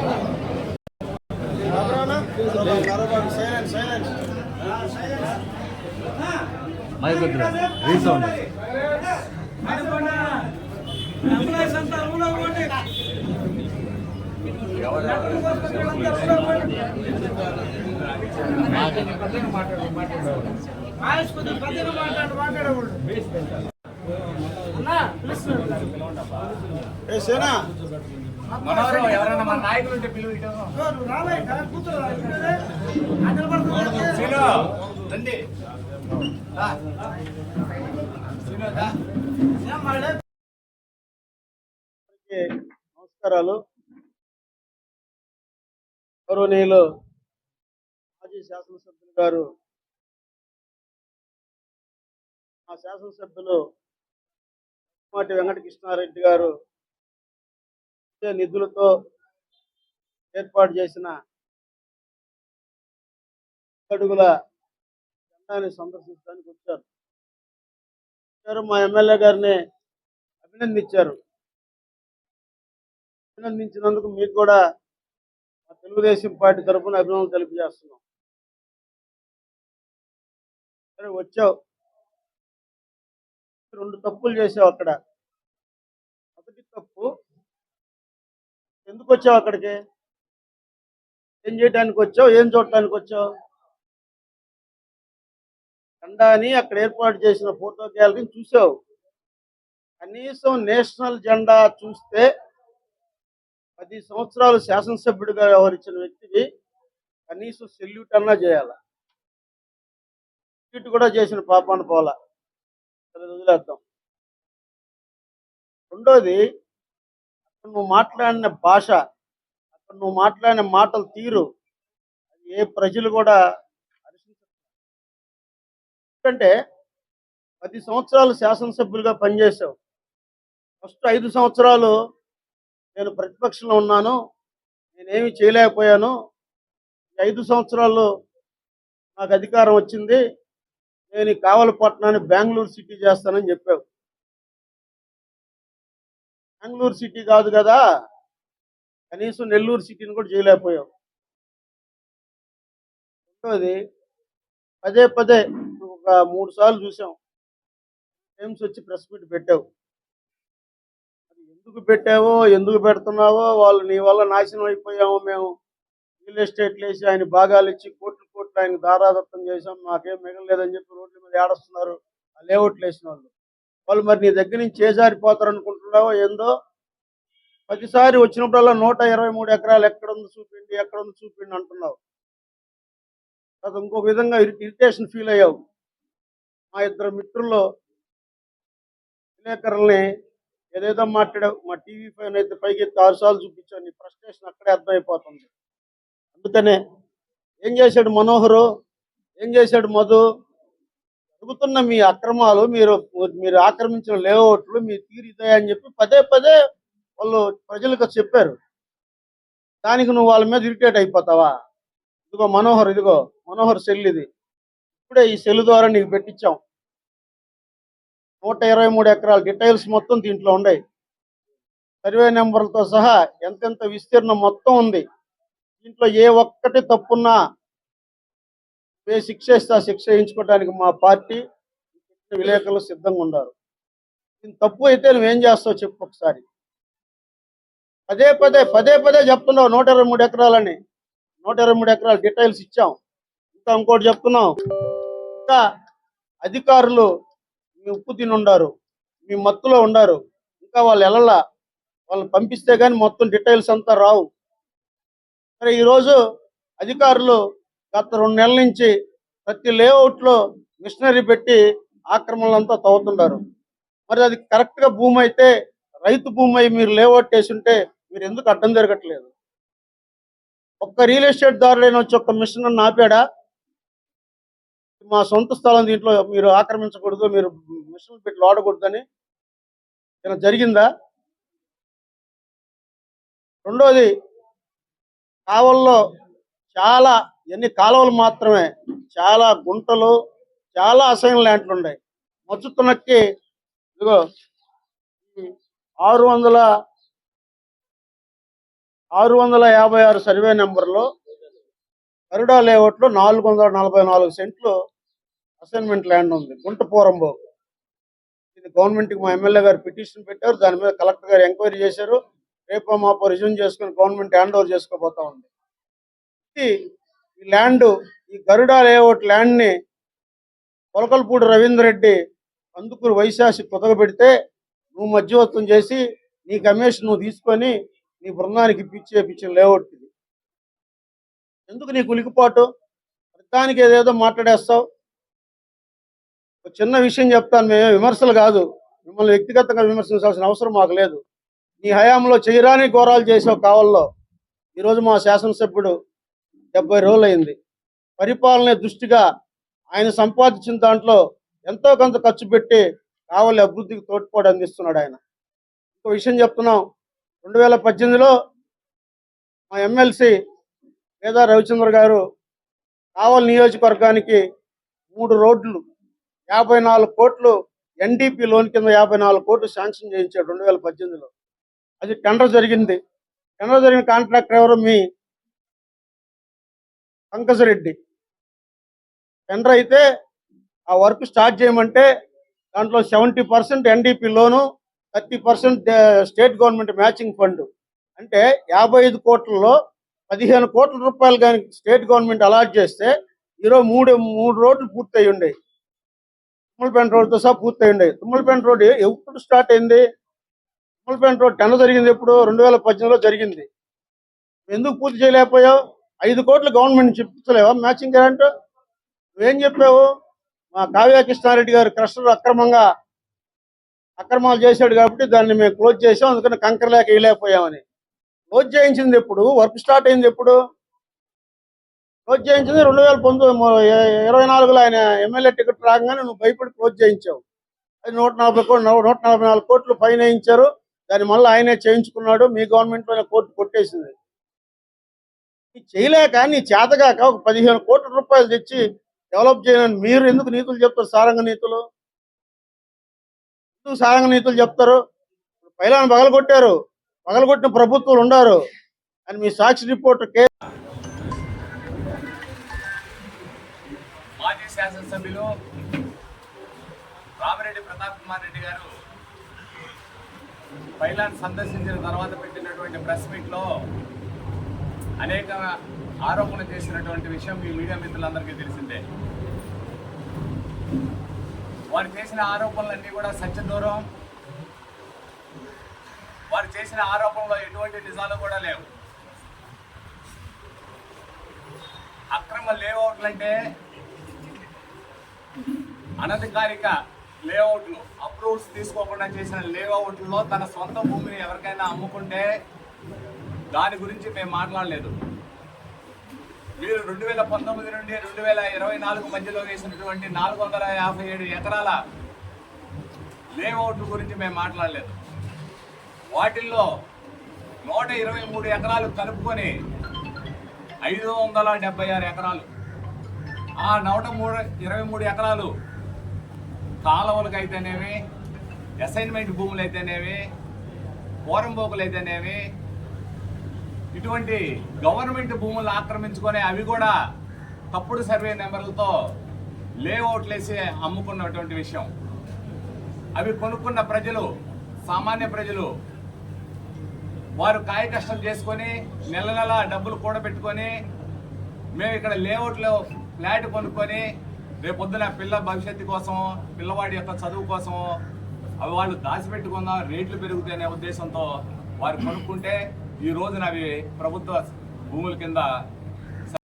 Gracias. వద్దురా resound ఏ సేనా? మనోహరం ఎవరైనా మన నాయకులు ఉంటే పిలువు ఇటు. శ్రీను, రండి. నమస్కారాలు. గౌరవనీయులు మాజీ శాసనసభ్యులు గారు మా శాసనసభ్యులు మాటి వెంకటకృష్ణారెడ్డి గారు నిధులతో ఏర్పాటు చేసిన అడుగుల ఆయన సందర్శించడానికి వచ్చారు. వచ్చారు. మా ఎమ్మెల్యే గారిని అభినందించారు. అభినందించినందుకు మీకు కూడా మా తెలుగుదేశం పార్టీ తరఫున అభినందనలు తెలియజేస్తున్నాం. సరే వచ్చావు. రెండు తప్పులు చేసావు అక్కడ. మొదటి తప్పు ఎందుకు వచ్చావు అక్కడికి? ఏం చేయడానికి వచ్చావు? ఏం చూడటానికి వచ్చావు? జెండాని అక్కడ ఏర్పాటు చేసిన ఫోటో గ్యాలరీని చూసావు. కనీసం నేషనల్ జెండా చూస్తే పది సంవత్సరాలు శాసనసభ్యుడిగా వ్యవహరించిన వ్యక్తికి కనీసం సెల్యూట్ అన్నా చేయాల? సెల్యూట్ కూడా చేసిన పాపాన్ని పోలా వదిలేద్దాం. రెండోది అక్కడ నువ్వు మాట్లాడిన భాష అక్కడ నువ్వు మాట్లాడిన మాటలు తీరు ఏ ప్రజలు కూడా ఎందుకంటే పది సంవత్సరాలు శాసనసభ్యులుగా పనిచేసావు ఫస్ట్ ఐదు సంవత్సరాలు నేను ప్రతిపక్షంలో ఉన్నాను. నేనేమి చేయలేకపోయాను. ఐదు సంవత్సరాల్లో నాకు అధికారం వచ్చింది. నేను కావలపట్నాన్ని బెంగళూరు సిటీ చేస్తానని చెప్పావు. బెంగళూరు సిటీ కాదు కదా. కనీసం నెల్లూరు సిటీని కూడా చేయలేకపోయావు. రెండోది పదే పదే ఒక మూడు సార్లు చూసాం. టైమ్స్ వచ్చి ప్రెస్ మీట్ పెట్టావు. అది ఎందుకు పెట్టావో ఎందుకు పెడుతున్నావో వాళ్ళు నీ వల్ల నాశనం అయిపోయాము మేము. రియల్ ఎస్టేట్లు వేసి ఆయన భాగాలు ఇచ్చి కోట్లు కోట్లు ఆయన దారాదత్తం చేసాం మాకేం మిగలలేదని చెప్పి రోడ్ల మీద ఏడుస్తున్నారు. ఆ లేఅవుట్లు వేసిన వాళ్ళు. వాళ్ళు మరి నీ దగ్గర నుంచి చేజారిపోతారు అనుకుంటున్నావో ఏందో? ప్రతిసారి వచ్చినప్పుడల్లా నూట ఇరవై మూడు ఎకరాలు ఎక్కడుంది చూపిండి ఎక్కడ ఉంది చూపిండి అంటున్నావు. అది ఇంకొక విధంగా ఇరిటేషన్ ఫీల్ అయ్యావు. మా ఇద్దరు మిత్రుల్లో విలేకరుల్ని ఏదేదో మాట్లాడావు మా టీవీ పైన అయితే పైకి ఆరు సార్లు చూపించావు నీ ఫ్రస్ట్రేషన్ అక్కడే అర్థమైపోతుంది. అందుకనే ఏం చేశాడు మనోహరు? ఏం చేశాడు మధు? జరుగుతున్న మీ అక్రమాలు మీరు మీరు ఆక్రమించిన లేఅవుట్లు మీ తీరుతాయి అని చెప్పి పదే పదే వాళ్ళు ప్రజలకు చెప్పారు. దానికి నువ్వు వాళ్ళ మీద ఇరిటేట్ అయిపోతావా? ఇదిగో మనోహర్ ఇదిగో మనోహర్ సెల్ ఇది. ఇప్పుడే ఈ సెల్ ద్వారా నీకు పెట్టించాం. నూట ఇరవై మూడు ఎకరాల డీటెయిల్స్ మొత్తం దీంట్లో ఉన్నాయి. సర్వే నెంబర్లతో సహా ఎంతెంత విస్తీర్ణం మొత్తం ఉంది. దీంట్లో ఏ ఒక్కటి తప్పున్నా ఏ శిక్ష ఇస్తే ఆ శిక్ష వేయించుకోవడానికి మా పార్టీ విలేకరులు సిద్ధంగా ఉన్నారు. దీని తప్పు అయితే నువ్వేం చేస్తావు చెప్పు ఒకసారి. పదే పదే పదే పదే చెప్తున్నావు నూట ఇరవై మూడు ఎకరాలని. నూట ఇరవై మూడు ఎకరాల డీటెయిల్స్ ఇచ్చాం. ఇంకా ఇంకోటి చెప్తున్నాం అధికారులు మీ ఉప్పు తిని ఉండారు మీ మత్తులో ఉండారు. ఇంకా వాళ్ళు వెళ్ళలా వాళ్ళు పంపిస్తే కానీ మొత్తం డీటెయిల్స్ అంతా రావు. మరి ఈరోజు అధికారులు గత రెండు నెలల నుంచి ప్రతి లేఅవుట్లో మిషనరీ పెట్టి ఆక్రమణలంతా తవ్వుతున్నారు. మరి అది కరెక్ట్గా భూమి అయితే రైతు భూమి అయి మీరు లేఅవుట్ వేసి ఉంటే మీరు ఎందుకు అడ్డం జరగట్లేదు? ఒక్క రియల్ ఎస్టేట్ దారుడైన వచ్చి ఒక్క మిషన్ ఆపాడా? మా సొంత స్థలం దీంట్లో మీరు ఆక్రమించకూడదు మీరు మిషన్లు పెట్టి వాడకూడదని ఇలా జరిగిందా? రెండోది కావల్లో చాలా ఎన్ని కాలువలు మాత్రమే చాలా గుంటలు చాలా అసైన్ ల్యాండ్లు ఉన్నాయి. మచ్చుతున్నక్కి ఇదిగో ఆరు వందల ఆరు వందల యాభై ఆరు సర్వే నెంబర్లో కరుడా లేఅవుట్లో నాలుగు వందల నలభై నాలుగు సెంట్లు అసైన్మెంట్ ల్యాండ్ ఉంది. గుంట పోరంబో ఇది గవర్నమెంట్కి మా ఎమ్మెల్యే గారు పిటిషన్ పెట్టారు. దాని మీద కలెక్టర్ గారు ఎంక్వైరీ చేశారు. రేపు మాపు రిజ్యూమ్ చేసుకుని గవర్నమెంట్ హ్యాండ్ ఓవర్ చేసుకోబోతా ఉంది. ఇది ఈ ల్యాండ్ ఈ గరుడా లేఅవుట్ ల్యాండ్ని పొలకల్పూడి రవీందర్ రెడ్డి అందుకూరు వైశాసి కుదగబెడితే నువ్వు మధ్యవర్తం చేసి నీ కమిషన్ నువ్వు తీసుకొని నీ బృందానికి ఇప్పించి ఇప్పించిన లేఅవుట్ ఇది. ఎందుకు నీకు ఉలికిపాటు ప్రతిదానికి ఏదేదో మాట్లాడేస్తావు. చిన్న విషయం చెప్తాను మేము విమర్శలు కాదు. మిమ్మల్ని వ్యక్తిగతంగా విమర్శించాల్సిన అవసరం మాకు లేదు. నీ హయాంలో చేయరాని ఘోరాలు చేసావు కావల్లో ఈరోజు మా శాసనసభ్యుడు డెబ్బై రోజులు అయింది పరిపాలన దృష్టిగా ఆయన సంపాదించిన దాంట్లో ఎంతో కొంత ఖర్చు పెట్టి కావలి అభివృద్ధికి తోడ్పాటు అందిస్తున్నాడు ఆయన. ఇంకో విషయం చెప్తున్నాం. రెండు వేల పద్దెనిమిదిలో మా ఎమ్మెల్సీ వేదా రవిచంద్ర గారు కావలి నియోజకవర్గానికి మూడు రోడ్లు యాభై నాలుగు కోట్లు ఎన్డీపీ లోన్ కింద యాభై నాలుగు కోట్లు శాంక్షన్ చేయించాడు రెండు వేల పద్దెనిమిదిలో. అది టెండర్ జరిగింది. టెండర్ జరిగిన కాంట్రాక్టర్ ఎవరు? మీ పంకజరెడ్డి టెండర్ అయితే ఆ వర్క్ స్టార్ట్ చేయమంటే దాంట్లో సెవెంటీ పర్సెంట్ ఎన్డీపీ లోను thirty percent state government matching fund. అంటే యాభై ఐదు కోట్లలో పదిహేను కోట్ల రూపాయలు కానీ స్టేట్ గవర్నమెంట్ అలాట్ చేస్తే ఈరోజు మూడు మూడు రోడ్లు పూర్తయి ఉండేవి తుమ్మలపేంట రోడ్తో సహా పూర్తయి ఉండేవి తుమ్మలపేంట రోడ్ ఎప్పుడు స్టార్ట్ అయింది? తుమ్మలపేంట రోడ్ టెండర్ జరిగింది ఎప్పుడు? రెండు వేల పద్దెనిమిదిలో జరిగింది. ఎందుకు పూర్తి చేయలేకపోయావు? ఐదు కోట్లు గవర్నమెంట్ చెప్తలేవా మ్యాచింగ్ గ్రాంట్? నువ్వేం చెప్పావు? మా కావ్య కృష్ణారెడ్డి గారు క్రషర్ అక్రమంగా అక్రమాలు చేశాడు కాబట్టి దాన్ని మేము క్లోజ్ చేసాం అందుకని కంకర లేక వేయలేకపోయామని క్లోజ్ చేయించింది ఎప్పుడు? వర్క్ స్టార్ట్ అయింది ఎప్పుడు? క్లోజ్ చేయించింది. రెండు వేల పంతొమ్మిది ఇరవై నాలుగులో ఆయన ఎమ్మెల్యే టికెట్ రాగానే నువ్వు భయపడి క్లోజ్ చేయించావు. అది నూట నలభై కోట్లు నూట నలభై నాలుగు కోట్లు ఫైన్ వేయించారు. దాని మళ్ళీ ఆయనే చేయించుకున్నాడు. మీ గవర్నమెంట్లోనే కోర్టు కొట్టేసింది. నీ చేయలేక నీ చేతగాక ఒక పదిహేను కోట్ల రూపాయలు తెచ్చి డెవలప్ చేయని మీరు ఎందుకు నీతులు చెప్తారు? సారంగ నీతులు? ఎందుకు సారంగ నీతులు చెప్తారు? పైలాన్ని పగలగొట్టారు. పగలగొట్టిన ప్రభుత్వాలు ఉండారు. అని మీ సాక్షి రిపోర్ట్ కే మాజీ శాసనసభ్యులు రామిరెడ్డి ప్రతాప్ కుమార్ రెడ్డి గారు పైలాన్ సందర్శించిన తర్వాత పెట్టినటువంటి ప్రెస్ మీట్లో అనేక ఆరోపణలు చేసినటువంటి విషయం మీ మీడియా మిత్రులందరికీ తెలిసిందే. వారు చేసిన ఆరోపణలన్నీ కూడా సత్యదూరం. వారు చేసిన ఆరోపణలో ఎటువంటి నిజాలు కూడా లేవు. అక్రమ లేఅవుట్లు అంటే అనధికారిక లేఅవుట్లు అప్రూవ్స్ తీసుకోకుండా చేసిన లేఅవుట్లో తన సొంత భూమిని ఎవరికైనా అమ్ముకుంటే దాని గురించి మేము మాట్లాడలేదు. మీరు రెండు వేల పంతొమ్మిది నుండి రెండు వేల ఇరవై నాలుగు మధ్యలో వేసినటువంటి నాలుగు వందల యాభై ఏడు ఎకరాల లేఅవుట్ల గురించి మేము మాట్లాడలేదు. వాటిల్లో నూట ఇరవై మూడు ఎకరాలు కలుపుకొని ఐదు వందల డెబ్బై ఆరు ఎకరాలు ఆ నూట మూడు ఇరవై మూడు ఎకరాలు కాలువలకు అయితేనేమి అసైన్మెంట్ భూములు అయితేనేమి పోరంబోకులు అయితేనేమి ఇటువంటి గవర్నమెంట్ భూములు ఆక్రమించుకొని అవి కూడా తప్పుడు సర్వే నెంబర్లతో లేఅవుట్లు వేసి అమ్ముకున్నటువంటి విషయం. అవి కొనుక్కున్న ప్రజలు సామాన్య ప్రజలు వారు కాయ కష్టం చేసుకొని నెల నెల డబ్బులు కూడబెట్టుకొని మేము ఇక్కడ లేఅవుట్లో ఫ్లాట్ కొనుక్కొని రేపొద్దున పిల్ల భవిష్యత్తు కోసం పిల్లవాడి యొక్క చదువు కోసం అవి వాళ్ళు దాచిపెట్టుకున్న రేట్లు పెరుగుతాయనే ఉద్దేశంతో వారు కొనుక్కుంటే ఈ రోజున అవి ప్రభుత్వ భూముల కింద